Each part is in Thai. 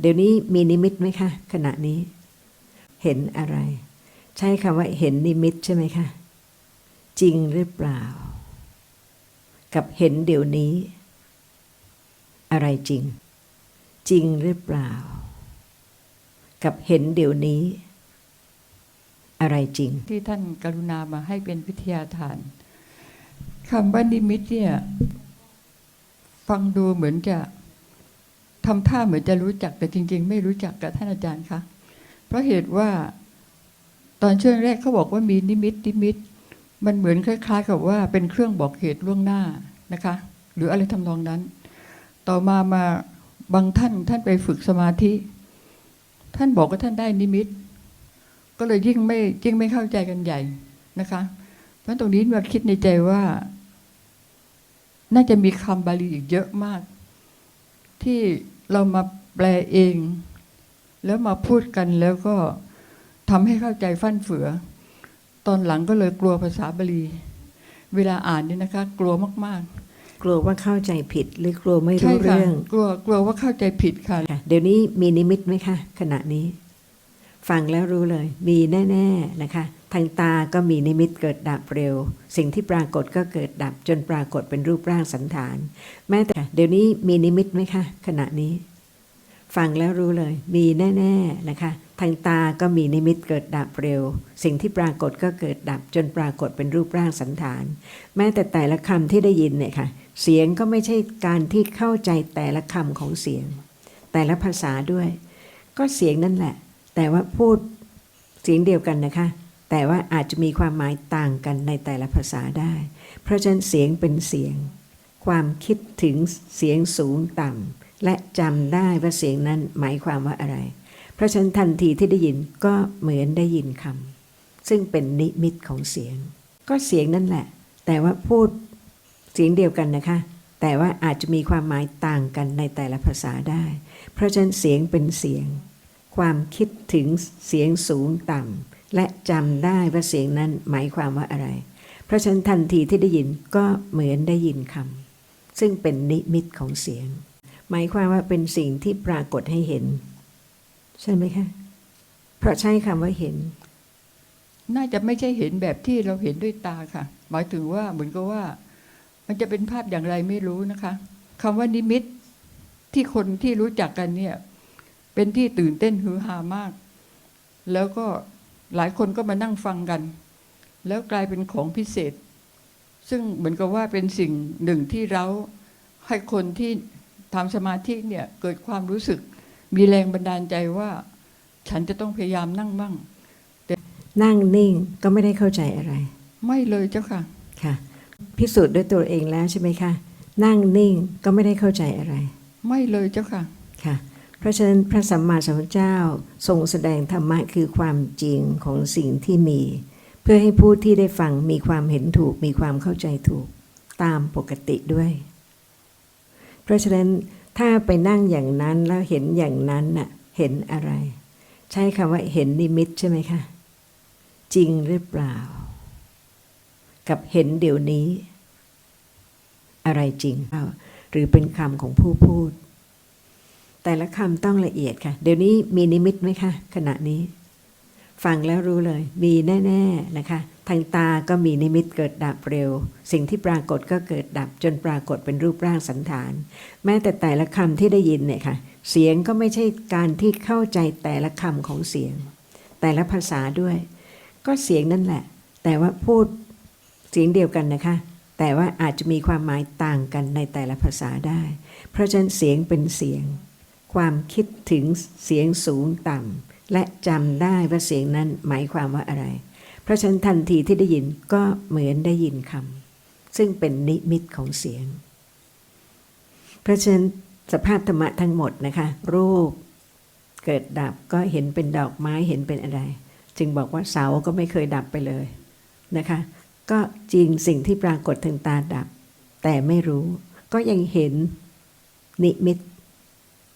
เดี๋ยวนี้มีนิมิตไหมคะ ขณะนี้ เห็นอะไร ใช้คำว่าเห็นนิมิตใช่ไหมคะ จริงหรือเปล่า กับเห็นเดี๋ยวนี้ อะไรจริง จริงหรือเปล่า กับเห็นเดี๋ยวนี้ อะไรจริง ที่ท่านกรุณามาให้เป็นวิทยาทานคำว่านิมิตเนี่ย ฟังดูเหมือนจะ ทำท่าเหมือนจะรู้จักแต่จริง ๆ ไม่รู้จักกับท่านอาจารย์คะเพราะเหตุว่าตอนช่วงแรกเขาบอกว่ามีนิมิตนิมิต มันเหมือนคล้าย ๆ กับว่าเป็นเครื่องบอกเหตุล่วงหน้านะคะ หรืออะไรทำนองนั้น ต่อมามาบางท่านท่านไปฝึกสมาธิ ท่านบอกว่าท่านได้นิมิต ก็เลยยิ่งไม่ยิ่งไม่เข้าใจกันใหญ่นะคะ เพราะตรงนี้มาคิดในใจว่า น่าจะมีคำบาลีอีกเยอะมาก ที่ เรามาแปลเอง แล้วมาพูดกันแล้วก็ทำให้เข้าใจฟั่นเฟือ ตอนหลังก็เลยกลัวภาษาบาลี เวลาอ่านเนี่ยนะคะ กลัวมากกลัวว่าเข้าใจผิดหรือกลัวไม่ๆใช่รู้ค่ะเรื่อง กลัวกลัวว่าเข้าใจผิดค่ะค่ะ เดี๋ยวนี้มีนิมิตไหมคะ ขณะนี้ ฟังแล้วรู้เลย มีแน่ ๆ นะคะ ทางตาก็มีนิมิตเกิดดับเร็ว สิ่งที่ปรากฏก็เกิดดับจนปรากฏเป็นรูปร่างสันฐาน แม้แต่เดี๋ยวนี้มีนิมิตไหมคะขณะนี้ ฟังแล้วรู้เลย มีแน่ๆนะคะ ทางตาก็มีนิมิตเกิดดับเร็ว สิ่งที่ปรากฏก็เกิดดับจนปรากฏเป็นรูปร่างสันฐาน แม้แต่แต่ละคำที่ได้ยินเนี่ยค่ะ เสียงก็ไม่ใช่การที่เข้าใจแต่ละคำของเสียง แต่ละภาษาด้วย ก็เสียงนั่นแหละ แต่ว่าพูดเสียงเดียวกันนะคะ แต่ว่าอาจจะมีความหมายต่างกันในแต่ละภาษาได้ เพราะฉะนั้นเสียงเป็นเสียง ความคิดถึงเสียงสูงต่ำและจำได้ว่าเสียงนั้นหมายความว่าอะไร เพราะฉะนั้นทันทีที่ได้ยินก็เหมือนได้ยินคำซึ่งเป็นนิมิตของเสียง ก็เสียงนั่นแหละ แต่ว่าพูดเสียงเดียวกันนะคะ แต่ว่าอาจจะมีความหมายต่างกันในแต่ละภาษาได้ เพราะฉะนั้นเสียงเป็นเสียง ความคิดถึงเสียงสูงต่ำ และจำได้ว่าเสียงนั้นหมายความว่าอะไร เพราะฉะนั้นทันทีที่ได้ยินก็เหมือนได้ยินคำซึ่งเป็นนิมิตของเสียง หมายความว่าเป็นสิ่งที่ปรากฏให้เห็น ใช่ไหมคะ เพราะใช้คำว่าเห็น น่าจะไม่ใช่เห็นแบบที่เราเห็นด้วยตาค่ะ หมายถึงว่าเหมือนกับว่า มันจะเป็นภาพอย่างไรไม่รู้นะคะคำว่านิมิตที่คนที่รู้จักกันเนี่ย เป็นที่ตื่นเต้นฮือฮามาก แล้วก็ หลายคนก็มานั่งฟังกัน แล้วกลายเป็นของพิเศษ ซึ่งเหมือนกับว่าเป็นสิ่งหนึ่งที่เราให้คนที่ทำสมาธิเนี่ยเกิดความรู้สึกมีแรงบันดาลใจว่า ฉันจะต้องพยายามนั่งมั่งนั่งนิ่งก็ไม่ได้เข้าใจอะไร ไม่เลยเจ้าค่ะค่ะ พิสูจน์ด้วยตัวเองแล้วใช่ไหมคะ นั่งนิ่งก็ไม่ได้เข้าใจอะไร ไม่เลยเจ้าค่ะค่ะ เพราะฉะนั้นพระสัมมาสัมพุทธเจ้าทรงแสดงธรรมะคือความจริงของสิ่งที่มี เพื่อให้ผู้ที่ได้ฟังมีความเห็นถูกมีความเข้าใจถูกตามปกติด้วย เพราะฉะนั้นถ้าไปนั่งอย่างนั้นแล้วเห็นอย่างนั้นน่ะเห็นอะไร ใช้คำว่าเห็นนิมิตใช่ไหมคะจริงหรือเปล่า กับเห็นเดี๋ยวนี้ อะไรจริงเปล่าหรือเป็นคำของผู้พูด แต่ละคำต้องละเอียดค่ะ เดี๋ยวนี้มีนิมิตไหมคะขณะนี้ ฟังแล้วรู้เลย มีแน่ๆนะคะ ทางตาก็มีนิมิตเกิดดับเร็ว สิ่งที่ปรากฏก็เกิดดับจนปรากฏเป็นรูปร่างสันฐาน แม้แต่แต่ละคำที่ได้ยินเนี่ยค่ะ เสียงก็ไม่ใช่การที่เข้าใจแต่ละคำของเสียง แต่ละภาษาด้วย ก็เสียงนั่นแหละ แต่ว่าพูดเสียงเดียวกันนะคะแต่ว่าอาจจะมีความหมายต่างกันในแต่ละภาษาได้ เพราะฉะนั้นเสียงเป็นเสียง ความคิดถึงเสียงสูงต่ำและจำได้ว่าเสียงนั้นหมายความว่าอะไร เพราะฉะนั้นทันทีที่ได้ยินก็เหมือนได้ยินคำซึ่งเป็นนิมิตของเสียง เพราะฉะนั้นสภาพธรรมะทั้งหมดนะคะ รูปเกิดดับก็เห็นเป็นดอกไม้เห็นเป็นอะไร จึงบอกว่าเสาก็ไม่เคยดับไปเลยนะคะ ก็จริงสิ่งที่ปรากฏทางตาดับ แต่ไม่รู้ก็ยังเห็นนิมิต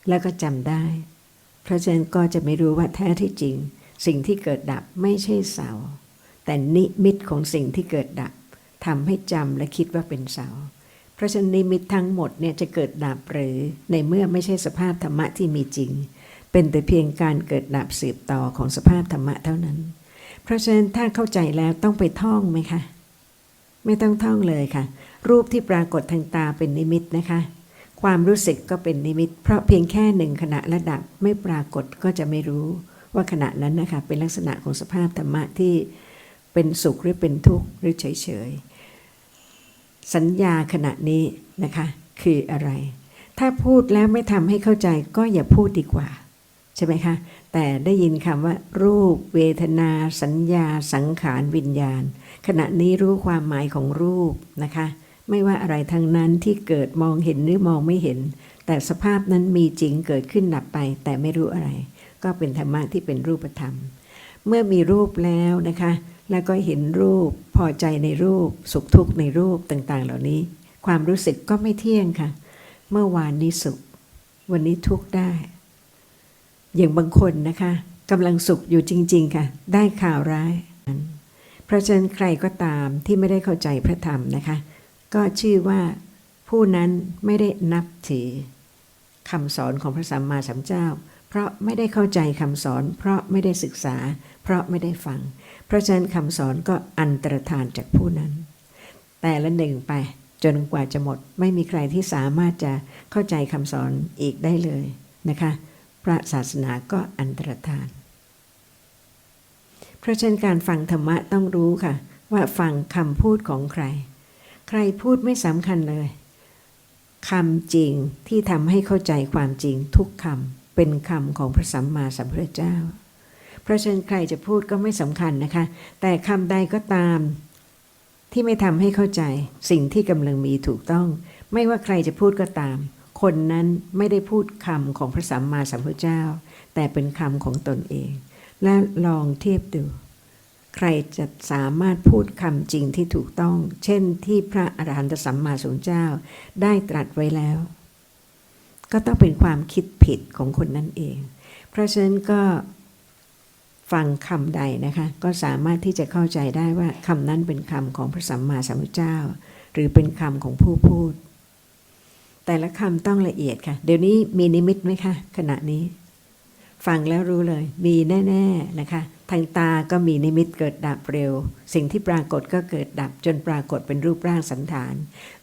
แล้วก็จำได้ เพราะฉะนั้นก็จะไม่รู้ว่าแท้ที่จริง สิ่งที่เกิดดับไม่ใช่เสา แต่นิมิตของสิ่งที่เกิดดับทำให้จำและคิดว่าเป็นเสา เพราะฉะนั้นนิมิตทั้งหมดเนี่ยจะเกิดดับหรือในเมื่อไม่ใช่สภาพธรรมะที่มีจริง เป็นแต่เพียงการเกิดดับสืบต่อของสภาพธรรมะเท่านั้น เพราะฉะนั้นถ้าเข้าใจแล้วต้องไปท่องไหมคะ ไม่ต้องท่องเลยค่ะ รูปที่ปรากฏทางตาเป็นนิมิตนะคะ ความรู้สึกก็เป็นนิมิต เพราะเพียงแค่หนึ่งขณะระดับไม่ปรากฏก็จะไม่รู้ว่าขณะนั้นนะคะเป็นลักษณะของสภาพธรรมะที่เป็นสุขหรือเป็นทุกข์หรือเฉยๆสัญญาขณะนี้นะคะคืออะไร ถ้าพูดแล้วไม่ทำให้เข้าใจก็อย่าพูดดีกว่า ใช่ไหมคะ แต่ได้ยินคำว่า รูป เวทนา สัญญา สังขาร วิญญาณ ขณะนี้รู้ความหมายของรูปนะคะ ไม่ว่าอะไรทั้งนั้นที่เกิดมองเห็นหรือมองไม่เห็น แต่สภาพนั้นมีจริงเกิดขึ้นดับไป แต่ไม่รู้อะไร ก็เป็นธรรมะที่เป็นรูปธรรม เมื่อมีรูปแล้วนะคะ แล้วก็เห็นรูปพอใจในรูป สุขทุกข์ในรูปต่างๆ เหล่านี้ ความรู้สึกก็ไม่เที่ยงค่ะ เมื่อวานนี้สุข วันนี้ทุกข์ได้ อย่างบางคนนะคะกำลังสุขอยู่จริง ๆ ค่ะ ได้ข่าวร้าย เพราะฉะนั้นใครก็ตามที่ไม่ได้เข้าใจพระธรรมนะคะ ก็ชื่อว่าผู้นั้นไม่ได้นับถือคำสอนของพระสัมมาสัมพุทธเจ้า เพราะไม่ได้เข้าใจคำสอน เพราะไม่ได้ศึกษา เพราะไม่ได้ฟัง เพราะฉะนั้นคำสอนก็อันตรธานจากผู้นั้น แต่ละหนึ่งไปจนกว่าจะหมดไม่มีใครที่สามารถจะเข้าใจคำสอนอีกได้เลยนะคะ พระศาสนาก็อันตรธาน เพราะฉะนั้นการฟังธรรมะต้องรู้ค่ะ ว่าฟังคำพูดของใคร ใครพูดไม่สำคัญเลยคำจริงที่ทำให้เข้าใจความจริงทุกคำเป็นคำของพระสัมมาสัมพุทธเจ้า เพราะฉะนั้นใครจะพูดก็ไม่สำคัญนะคะ แต่คำใดก็ตาม ที่ไม่ทำให้เข้าใจสิ่งที่กำลังมีถูกต้อง ไม่ว่าใครจะพูดก็ตาม คนนั้นไม่ได้พูดคำของพระสัมมาสัมพุทธเจ้า แต่เป็นคำของตนเอง และลองเทียบดู ใครจะสามารถพูดคำจริงที่ถูกต้อง เช่นที่พระอรหันตสัมมาสัมพุทธเจ้าได้ตรัสไว้แล้ว ก็ต้องเป็นความคิดผิดของคนนั้นเอง เพราะฉะนั้นก็ฟังคำใดนะคะ ก็สามารถที่จะเข้าใจได้ว่าคำนั้นเป็นคำของพระสัมมาสัมพุทธเจ้า หรือเป็นคำของผู้พูด แต่ละคำต้องละเอียดค่ะ เดี๋ยวนี้มีนิมิตไหมคะขณะนี้ ฟังแล้วรู้เลย มีแน่ๆนะคะ ทางตาก็มีนิมิตเกิดดับเร็ว สิ่งที่ปรากฏก็เกิดดับจนปรากฏเป็นรูปร่างสันฐาน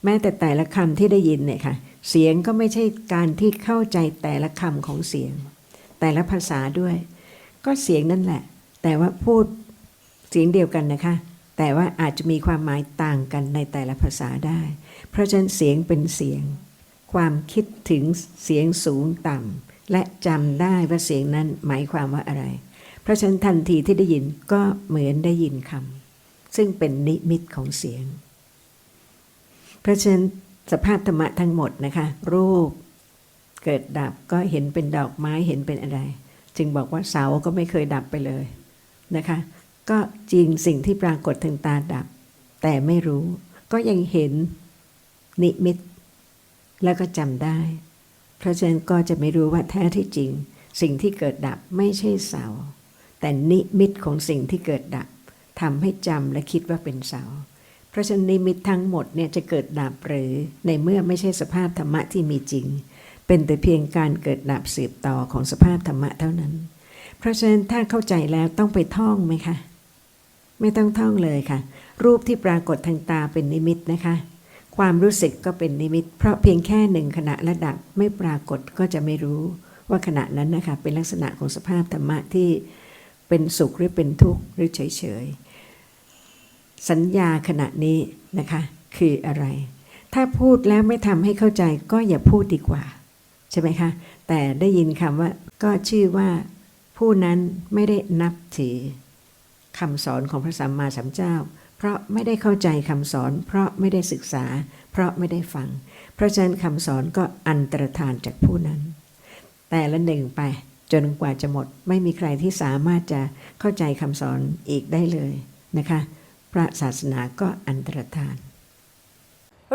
แม้แต่แต่ละคำที่ได้ยินเนี่ยค่ะ เสียงก็ไม่ใช่การที่เข้าใจแต่ละคำของเสียง แต่ละภาษาด้วย ก็เสียงนั่นแหละ แต่ว่าพูดเสียงเดียวกันนะคะ แต่ว่าอาจจะมีความหมายต่างกันในแต่ละภาษาได้ เพราะฉะนั้นเสียงเป็นเสียง ความคิดถึงเสียงสูงต่ำ และจำได้ว่าเสียงนั้นหมายความว่าอะไร เพราะฉะนั้นทันทีที่ได้ยินก็เหมือนได้ยินคำซึ่งเป็นนิมิตของเสียง เพราะฉะนั้นสภาพธรรมะทั้งหมดนะคะ รูปเกิดดับก็เห็นเป็นดอกไม้เห็นเป็นอะไร จึงบอกว่าเสาก็ไม่เคยดับไปเลยนะคะ ก็จริงสิ่งที่ปรากฏทางตาดับ แต่ไม่รู้ก็ยังเห็นนิมิต แล้วก็จำได้ เพราะฉะนั้นก็จะไม่รู้ว่าแท้ที่จริง สิ่งที่เกิดดับไม่ใช่เสา แต่นิมิตของสิ่งที่เกิดดับทำให้จำและคิดว่าเป็นเสา เพราะฉะนั้นนิมิตทั้งหมดเนี่ยจะเกิดดับหรือในเมื่อไม่ใช่สภาพธรรมะที่มีจริง เป็นแต่เพียงการเกิดดับสืบต่อของสภาพธรรมะเท่านั้น เพราะฉะนั้นถ้าเข้าใจแล้วต้องไปท่องไหมคะ ไม่ต้องท่องเลยค่ะ รูปที่ปรากฏทางตาเป็นนิมิตนะคะ ความรู้สึกก็เป็นนิมิต เพราะเพียงแค่หนึ่งขณะระดับไม่ปรากฏก็จะไม่รู้ว่าขณะนั้นนะคะเป็นลักษณะของสภาพธรรมะที่เป็นสุขหรือเป็นทุกข์หรือเฉยๆ สัญญาขณะนี้นะคะคืออะไร ถ้าพูดแล้วไม่ทำให้เข้าใจก็อย่าพูดดีกว่าใช่ไหมคะ แต่ได้ยินคำว่าก็ชื่อว่าผู้นั้นไม่ได้นับถือคำสอนของพระสัมมาสัมพุทธเจ้า เพราะไม่ได้เข้าใจคำสอน เพราะไม่ได้ศึกษา เพราะไม่ได้ฟัง เพราะฉะนั้นคำสอนก็อันตรธานจากผู้นั้น แต่ละหนึ่งไปจนกว่าจะหมดไม่มีใครที่สามารถจะเข้าใจคำสอนอีกได้เลยนะคะ พระศาสนาก็อันตรธาน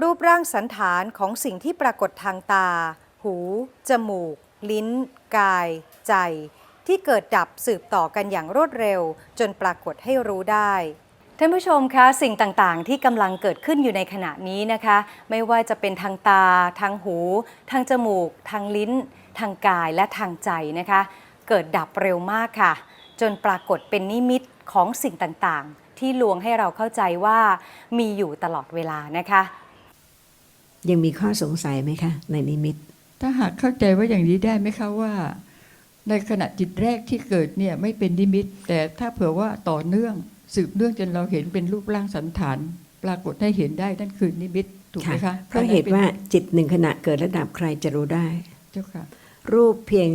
รูปร่างสันฐานของสิ่งที่ปรากฏทางตา หู จมูก ลิ้น กาย ใจ ที่เกิดดับสืบต่อกันอย่างรวดเร็ว จนปรากฏให้รู้ได้ ท่านผู้ชมคะสิ่งต่างๆ ที่กำลังเกิดขึ้นอยู่ในขณะนี้นะคะ ไม่ว่าจะเป็นทางตา ทางหู ทางจมูก ทางลิ้น ทางกายและทางใจนะคะ เกิดดับเร็วมากค่ะ จนปรากฏเป็นนิมิตของสิ่งต่างๆ ที่ลวงให้เราเข้าใจว่ามีอยู่ตลอดเวลานะคะ ยังมีข้อสงสัยไหมคะในนิมิต ถ้าหากเข้าใจว่าอย่างนี้ได้ไหมคะว่า ในขณะจิตแรกที่เกิดเนี่ยไม่เป็นนิมิต แต่ถ้าเผื่อว่าต่อเนื่อง สืบเนื่องจนเราเห็นเป็นรูปร่างสันฐาน ปรากฏให้เห็นได้นั่นคือนิมิตถูกไหมคะเพราะเหตุว่าจิตหนึ่งขณะเกิดระดับใครจะรู้ได้เจ้าค่ะ รูปเพียง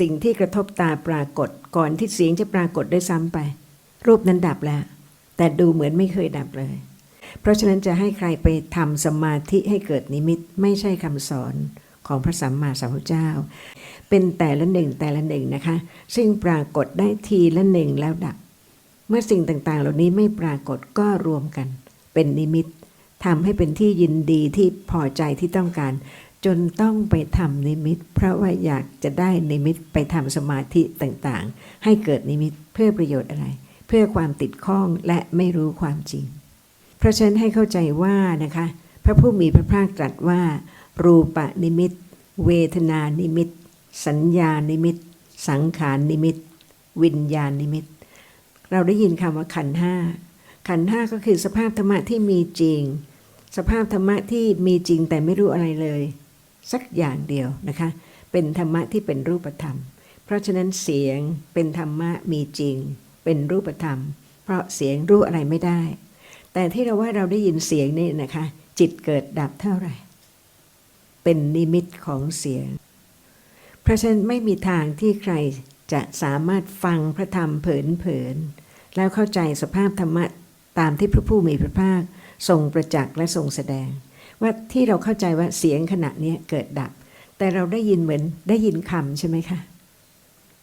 สิ่งที่กระทบตาปรากฏก่อนที่เสียงจะปรากฏได้วยซ้ำไป รูปนั้นดับแล้ว แต่ดูเหมือนไม่เคยดับเลย เพราะฉะนั้นจะให้ใครไปทำสมาธิให้เกิดนิมิตไม่ใช่คำสอนของพระสัมมาสัมพุทธเจ้า เป็นแต่ละหนึ่งแต่ละหนึ่งนะคะ ซึ่งปรากฏได้ทีละหนึ่งแล้วดับ เมื่อสิ่งต่างๆ เหล่านี้ไม่ปรากฏก็รวมกัน เป็นนิมิตทำให้เป็นที่ยินดีที่พอใจที่ต้องการ จนต้องไปทำนิมิต เพราะว่าอยากจะได้นิมิตไปทำสมาธิต่างๆ ให้เกิดนิมิตเพื่อประโยชน์อะไร เพื่อความติดข้องและไม่รู้ความจริง เพราะฉะนั้นให้เข้าใจว่านะคะ พระผู้มีพระภาคตรัสว่า รูปนิมิต เวทนานิมิต สัญญานิมิต สังขารนิมิต วิญญาณนิมิต เราได้ยินคำว่าขันห้าขันห้าก็คือสภาพธรรมะที่มีจริง สภาพธรรมะที่มีจริงแต่ไม่รู้อะไรเลย สักอย่างเดียวนะคะ เป็นธรรมะที่เป็นรูปธรรม เพราะฉะนั้นเสียงเป็นธรรมะมีจริง เป็นรูปธรรม เพราะเสียงรู้อะไรไม่ได้ แต่ที่เราว่าเราได้ยินเสียงนี่นะคะ จิตเกิดดับเท่าไหร่ เป็นนิมิตของเสียง เพราะฉะนั้นไม่มีทางที่ใคร จะสามารถฟังพระธรรมเผลๆแล้วเข้าใจสภาพธรรมะตามที่พระผู้มีพระภาคทรงประจักษ์และทรงแสดง ว่าที่เราเข้าใจว่าเสียงขณะนี้เกิดดับ แต่เราได้ยินเหมือนได้ยินคำใช่ไหมคะ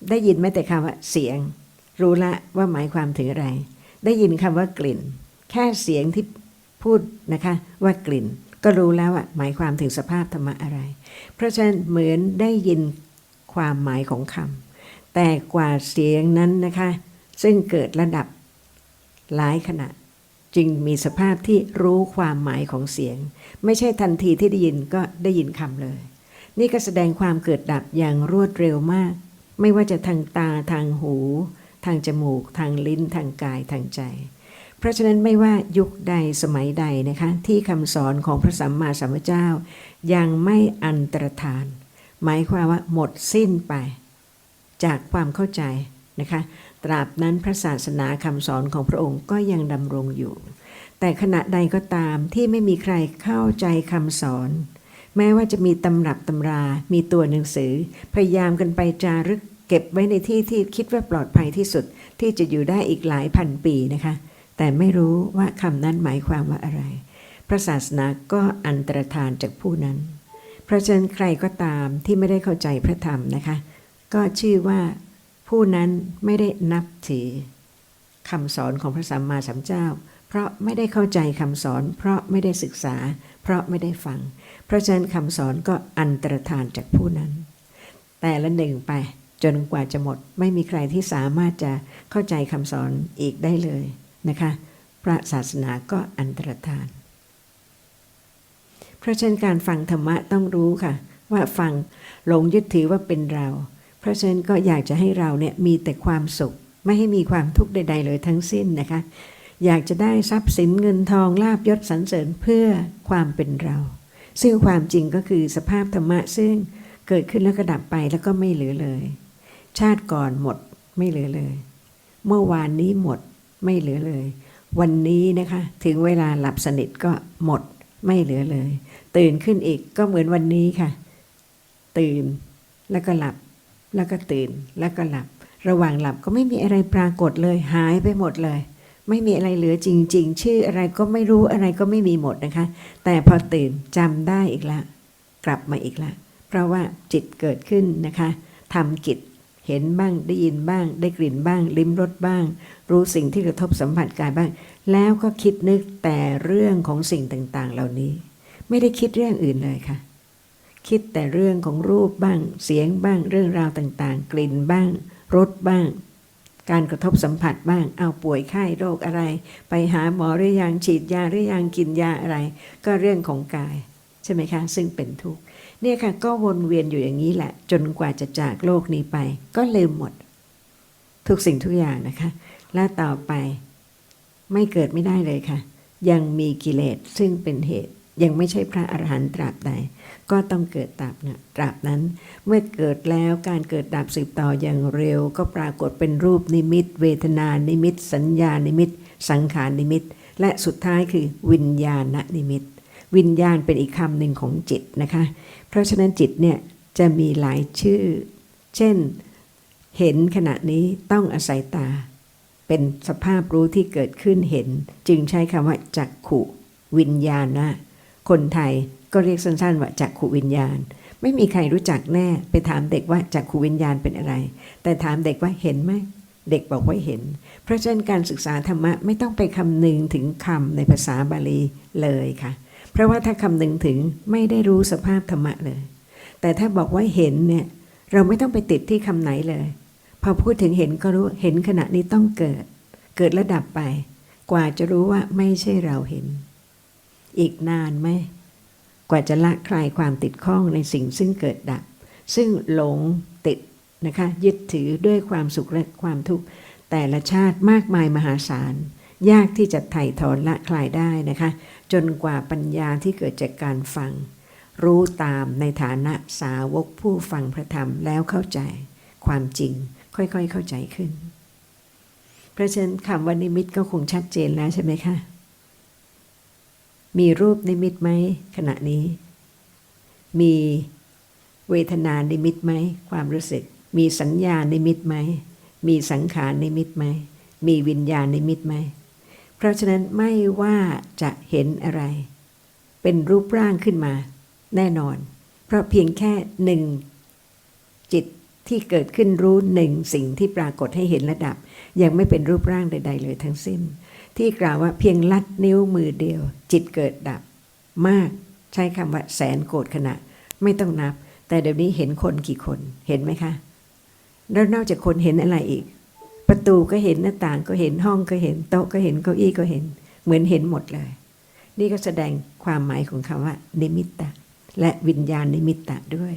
ได้ยินแม้แต่คำว่าเสียง รู้ละว่าหมายความถึงอะไร ได้ยินคำว่ากลิ่น แค่เสียงที่พูดนะคะว่ากลิ่น ก็รู้แล้วว่าหมายความถึงสภาพธรรมะอะไร เพราะฉะนั้นเหมือนได้ยินความหมายของคำ แต่กว่าเสียงนั้นนะคะ ซึ่งเกิดระดับหลายขณะ จึงมีสภาพที่รู้ความหมายของเสียง ไม่ใช่ทันทีที่ได้ยินก็ได้ยินคำเลย นี่ก็แสดงความเกิดดับอย่างรวดเร็วมาก ไม่ว่าจะทางตาทางหู ทางจมูก ทางลิ้น ทางกายทางใจ เพราะฉะนั้นไม่ว่ายุคใดสมัยใดนะคะ ที่คำสอนของพระสัมมาสัมพุทธเจ้า ยังไม่อันตรธาน หมายความว่าหมดสิ้นไป จากความเข้าใจนะคะ ตราบนั้นพระศาสนาคำสอนของพระองค์ก็ยังดำรงอยู่ แต่ขณะใดก็ตามที่ไม่มีใครเข้าใจคำสอน แม้ว่าจะมีตำรับตำรา มีตัวหนังสือ พยายามกันไปจารึกเก็บไว้ในที่ที่คิดว่าปลอดภัยที่สุดที่จะอยู่ได้อีกหลายพันปีนะคะ แต่ไม่รู้ว่าคำนั้นหมายความว่าอะไร พระศาสนาก็อันตรธานจากผู้นั้น เพราะฉะนั้นใครก็ตามที่ไม่ได้เข้าใจพระธรรมนะคะ ก็ชื่อว่าผู้นั้นไม่ได้นับถือคำสอนของพระสัมมาสัมพุทธเจ้า เพราะไม่ได้เข้าใจคำสอน เพราะไม่ได้ศึกษา เพราะไม่ได้ฟัง เพราะฉะนั้นคำสอนก็อันตรธานจากผู้นั้น แต่ละหนึ่งไปจนกว่าจะหมดไม่มีใครที่สามารถจะเข้าใจคำสอนอีกได้เลยนะคะ พระศาสนาก็อันตรธาน เพราะฉะนั้นการฟังธรรมะต้องรู้ค่ะ ว่าฟังหลงยึดถือว่าเป็นเรา เพราะฉะนั้นก็อยากจะให้เราเนี่ยมีแต่ความสุข ไม่ให้มีความทุกข์ใด ๆ เลยทั้งสิ้นนะคะ อยากจะได้ทรัพย์สินเงินทองลาบยศสรรเสริญเพื่อความเป็นเรา ซึ่งความจริงก็คือสภาพธรรมะซึ่งเกิดขึ้นแล้วก็ดับไปแล้วก็ไม่เหลือเลย ชาติก่อนหมดไม่เหลือเลย เมื่อวานนี้หมดไม่เหลือเลย วันนี้นะคะถึงเวลาหลับสนิทก็หมดไม่เหลือเลย ตื่นขึ้นอีกก็เหมือนวันนี้ค่ะ ตื่นแล้วก็หลับ แล้วก็ตื่นแล้วก็หลับ ระหว่างหลับก็ไม่มีอะไรปรากฏเลยหายไปหมดเลย ไม่มีอะไรเหลือจริง ๆ ชื่ออะไรก็ไม่รู้อะไรก็ไม่มีหมดนะคะ แต่พอตื่นจำได้อีกละ กลับมาอีกละ เพราะว่าจิตเกิดขึ้นนะคะทำกิจเห็นบ้างได้ยินบ้าง ได้กลิ่นบ้าง ลิ้มรสบ้าง รู้สิ่งที่กระทบสัมผัสกายบ้าง แล้วก็คิดนึกแต่เรื่องของสิ่งต่างๆ เหล่านี้ ไม่ได้คิดเรื่องอื่นเลยค่ะ คิดแต่เรื่องของรูปบ้าง เสียงบ้าง เรื่องราวต่างๆ กลิ่นบ้าง รสบ้าง การกระทบสัมผัสบ้าง เอาป่วยไข้โรคอะไร ไปหาหมอหรือยังฉีดยาหรือยังกินยาอะไร ก็เรื่องของกาย ใช่ไหมคะ ซึ่งเป็นทุกข์เนี่ยค่ะก็วนเวียนอยู่อย่างนี้แหละ จนกว่าจะจากโลกนี้ไป ก็ลืมหมด ทุกสิ่งทุกอย่างนะคะ และต่อไป ไม่เกิดไม่ได้เลยค่ะ ยังมีกิเลสซึ่งเป็นเหตุ ยังไม่ใช่พระอรหันต์ตราบใด ก็ต้องเกิดตราบนั้นตราบนั้น เมื่อเกิดแล้วการเกิดดับสืบต่ออย่างเร็ว ก็ปรากฏเป็นรูปนิมิต เวทนานิมิต สัญญานิมิต สังขารนิมิต และสุดท้ายคือวิญญาณนิมิต วิญญาณเป็นอีกคำหนึ่งของจิตนะคะ เพราะฉะนั้นจิตเนี่ยจะมีหลายชื่อ เช่น เห็นขณะนี้ต้องอาศัยตา เป็นสภาพรู้ที่เกิดขึ้นเห็น จึงใช้คำว่าจักขุ วิญญาณนะ คนไทยก็เรียกสั้นๆว่าจักขุวิญญาณ ไม่มีใครรู้จักแน่ ไปถามเด็กว่าจักขุวิญญาณเป็นอะไร แต่ถามเด็กว่าเห็นไหมเด็กบอกว่าเห็น เพราะฉะนั้นการศึกษาธรรมะไม่ต้องไปคำนึงถึงคำในภาษาบาลีเลยค่ะ เพราะว่าถ้าคำนึงถึงไม่ได้รู้สภาพธรรมะเลย แต่ถ้าบอกว่าเห็นเนี่ยเราไม่ต้องไปติดที่คำไหนเลย พอพูดถึงเห็นก็รู้เห็นขณะนี้ต้องเกิด เกิดระดับไป กว่าจะรู้ว่าไม่ใช่เราเห็น อีกนานไหมกว่าจะละคลายความติดข้องในสิ่งซึ่งเกิดดับ ซึ่งหลงติดนะคะยึดถือด้วยความสุขและความทุกข์แต่ละชาติมากมายมหาศาล ยากที่จะไถ่ถอนละคลายได้นะคะ จนกว่าปัญญาที่เกิดจากการฟัง รู้ตามในฐานะสาวกผู้ฟังพระธรรมแล้วเข้าใจความจริง ค่อยๆเข้าใจขึ้น เพราะฉะนั้นคำว่านิมิตก็คงชัดเจนแล้วใช่ไหมคะ มีรูปนิมิตไหมขณะนี้ มีเวทนานิมิตไหมความรู้สึก มีสัญญานิมิตไหมมีสังขารนิมิตไหมมีวิญญาณนิมิตไหมเพราะฉะนั้นไม่ว่าจะเห็นอะไร เป็นรูปร่างขึ้นมา แน่นอน เพราะเพียงแค่หนึ่งจิตที่เกิดขึ้นรู้หนึ่งสิ่งที่ปรากฏให้เห็นระดับ ยังไม่เป็นรูปร่างใด ๆ เลยทั้งสิ้น ที่กล่าวว่าเพียงลัดนิ้วมือเดียว จิตเกิดดับ มากใช้คำว่าแสนโกรธขณะ ไม่ต้องนับ แต่เดี๋ยวนี้เห็นคนกี่คนเห็นไหมคะ แล้วนอกจากคนเห็นอะไรอีก ประตูก็เห็นหน้าต่างก็เห็นห้องก็เห็นโต๊ะก็เห็นเก้าอี้ก็เห็น เหมือนเห็นหมดเลย นี่ก็แสดงความหมายของคำว่า นิมิตตะและวิญญาณนิมิตตะด้วย